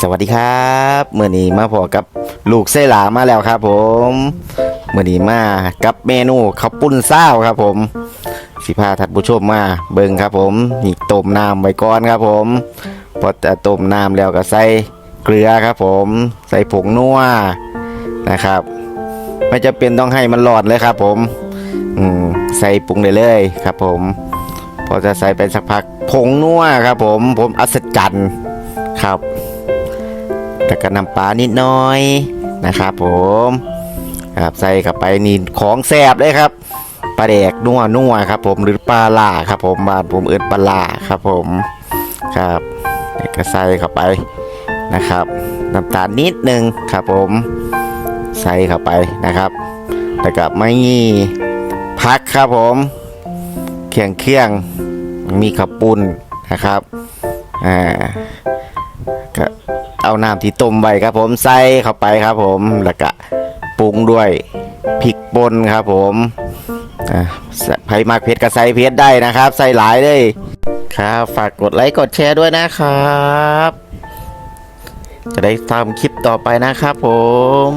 สวัสดีครับเมื่อนี้มาพอกับลูกเสหลามาแล้วครับ ผมเมื่อนี้มากับเมนูข้าวปุ้นเศร้าครับ ผม สิพาทัดผู้ชมมาเบิ่งครับ ผมนี่ต้มน้ำไว้ก่อนครับ ผมพอจะต้มน้ำแล้วก็ใส่เกลือครับ ผม ใส่ผงนัวนะครับไม่จะเป็นต้องให้มันหลอดเลยครับ ผมอืมใส่ปรุงได้เลยครับ ผม พอจะใส่ไปสักพักผงนัวครับ ผม ผมอัศจรรย์ ครับแต่ก็น้ำปลานิดหน้อยนะครับผมครับใส่เข้าไปนี่ของแสบเลยครับปลาแดกนัวนัวครับ ผมหรือปลาล่าครับผมบ้านผมเอิ้นปลาล่าครับผมครับก็ใส่เข้าไปนะครับน้ำตาลนิดนึงครับผมใส่เข้าไปนะครับแล้วก็ไม่พักครับผมเคียงเคียงมีขับปุ้นนะครับอ่า ก็เอาน้ำที่ต้มไว้ครับผมใส่เข้าไปครับผมแล้วก็ปรุงด้วยพริกป่นครับผมอ่าใครมากเพชรก็ใส่เพชรได้นะครับใส่หลายเลยครับฝากกดไลค์กดแชร์ด้วยนะครับ จะได้ทำคลิปต่อไปนะครับผม